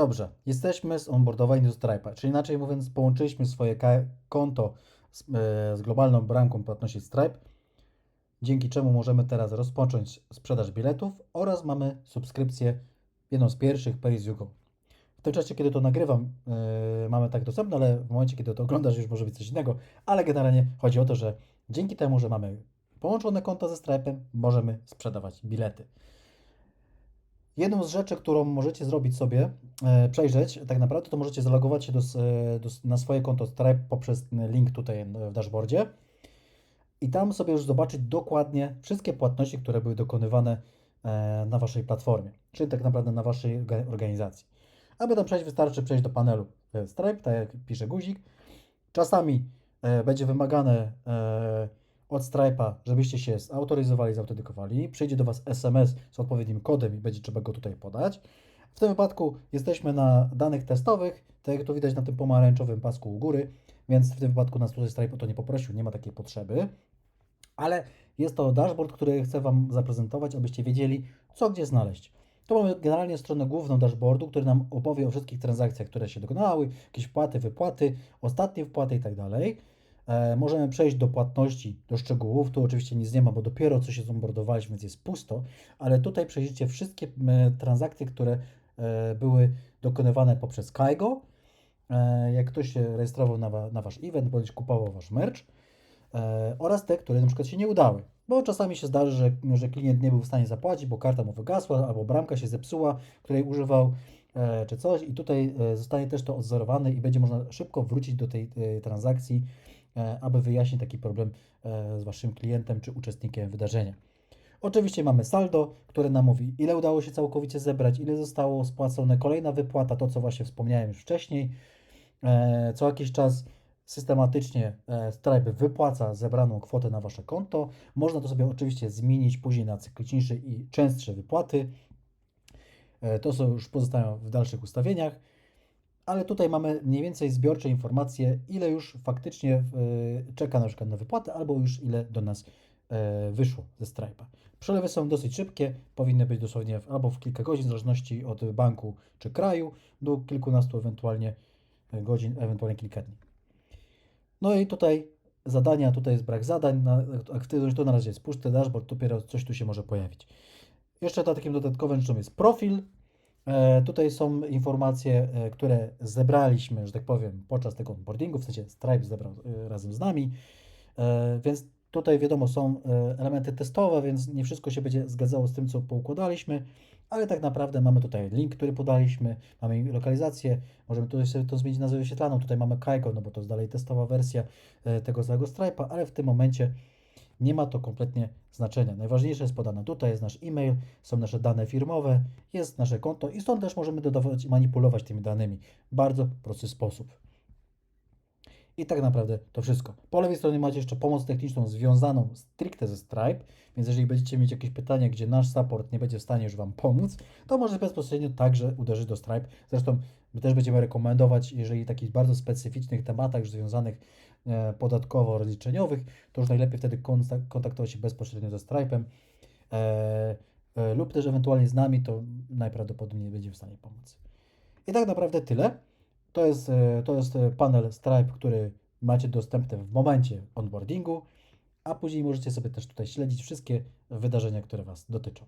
Dobrze, jesteśmy zonboardowani do Stripe'a, czyli inaczej mówiąc, połączyliśmy swoje konto z, e, z globalną bramką płatności Stripe, dzięki czemu możemy teraz rozpocząć sprzedaż biletów oraz mamy subskrypcję, jedną z pierwszych Pay as you go. W tym czasie, kiedy to nagrywam, e, mamy tak dostępne, ale w momencie, kiedy to oglądasz, już może być coś innego, ale generalnie chodzi o to, że dzięki temu, że mamy połączone konta ze Stripe'em, możemy sprzedawać bilety. Jedną z rzeczy, którą możecie zrobić sobie, e, przejrzeć tak naprawdę, to możecie zalogować się do, e, do, na swoje konto Stripe poprzez link tutaj w dashboardzie i tam sobie już zobaczyć dokładnie wszystkie płatności, które były dokonywane e, na Waszej platformie, czyli tak naprawdę na Waszej orga- organizacji. Aby tam przejść, wystarczy przejść do panelu e, Stripe, tak jak pisze guzik. Czasami e, będzie wymagane e, od Stripe'a, żebyście się zautoryzowali, zautentykowali. Przyjdzie do Was SMS z odpowiednim kodem i będzie trzeba go tutaj podać. W tym wypadku jesteśmy na danych testowych, tak jak tu widać na tym pomarańczowym pasku u góry, więc w tym wypadku nas tutaj Stripe o to nie poprosił, nie ma takiej potrzeby. Ale jest to dashboard, który chcę Wam zaprezentować, abyście wiedzieli, co gdzie znaleźć. To mamy generalnie stronę główną dashboardu, który nam opowie o wszystkich transakcjach, które się dokonały, jakieś wpłaty, wypłaty, ostatnie wpłaty i tak dalej. E, możemy przejść do płatności, do szczegółów. Tu oczywiście nic nie ma, bo dopiero co się zombordowaliśmy, więc jest pusto, ale tutaj przejrzycie wszystkie transakcje, które e, były dokonywane poprzez Kaigo. E, jak ktoś się rejestrował na, na Wasz event, bądź kupował Wasz merch oraz te, które na przykład się nie udały. Bo czasami się zdarzy, że, że klient nie był w stanie zapłacić, bo karta mu wygasła, albo bramka się zepsuła, której używał, czy coś, i tutaj zostanie też to odzorowane i będzie można szybko wrócić do tej transakcji, aby wyjaśnić taki problem e, z Waszym klientem czy uczestnikiem wydarzenia. Oczywiście mamy saldo, które nam mówi, ile udało się całkowicie zebrać, ile zostało spłacone, kolejna wypłata, to co właśnie wspomniałem już wcześniej. E, Co jakiś czas systematycznie e, Stripe wypłaca zebraną kwotę na Wasze konto. Można to sobie oczywiście zmienić później na cykliczniejsze i częstsze wypłaty. E, To są już pozostają w dalszych ustawieniach. Ale tutaj mamy mniej więcej zbiorcze informacje, ile już faktycznie e, czeka na przykład na wypłatę, albo już ile do nas e, wyszło ze Stripe'a. Przelewy są dosyć szybkie, powinny być dosłownie albo w kilka godzin, w zależności od banku czy kraju, do kilkunastu ewentualnie e, godzin, ewentualnie kilka dni. No i tutaj zadania, tutaj jest brak zadań, na aktywność to na razie jest pusty dashboard, dopiero coś tu się może pojawić. Jeszcze ta- takim dodatkowym rzeczą jest profil. E, tutaj są informacje, e, które zebraliśmy, że tak powiem, podczas tego onboardingu, w sensie Stripe zebrał e, razem z nami, więc tutaj wiadomo są elementy testowe, więc nie wszystko się będzie zgadzało z tym, co poukładaliśmy, ale tak naprawdę mamy tutaj link, który podaliśmy, mamy lokalizację, możemy tutaj sobie to zmienić nazwę wyświetlaną, tutaj mamy Kaigo, no bo to jest dalej testowa wersja tego całego Stripe'a, ale w tym momencie nie ma to kompletnie znaczenia. Najważniejsze jest podane tutaj, jest nasz e-mail, są nasze dane firmowe, jest nasze konto i stąd też możemy dodawać i manipulować tymi danymi. Bardzo prosty sposób. I tak naprawdę to wszystko. Po lewej stronie macie jeszcze pomoc techniczną związaną stricte ze Stripe, więc jeżeli będziecie mieć jakieś pytania, gdzie nasz support nie będzie w stanie już Wam pomóc, to może bezpośrednio także uderzyć do Stripe. Zresztą my też będziemy rekomendować, jeżeli takich bardzo specyficznych tematach już związanych e, podatkowo-rozliczeniowych, to już najlepiej wtedy kontak- kontaktować się bezpośrednio ze Stripe'em e, e, lub też ewentualnie z nami, to najprawdopodobniej będzie w stanie pomóc. I tak naprawdę tyle. To jest, e, to jest e, panel Stripe, który macie dostępny w momencie onboardingu, a później możecie sobie też tutaj śledzić wszystkie wydarzenia, które Was dotyczą.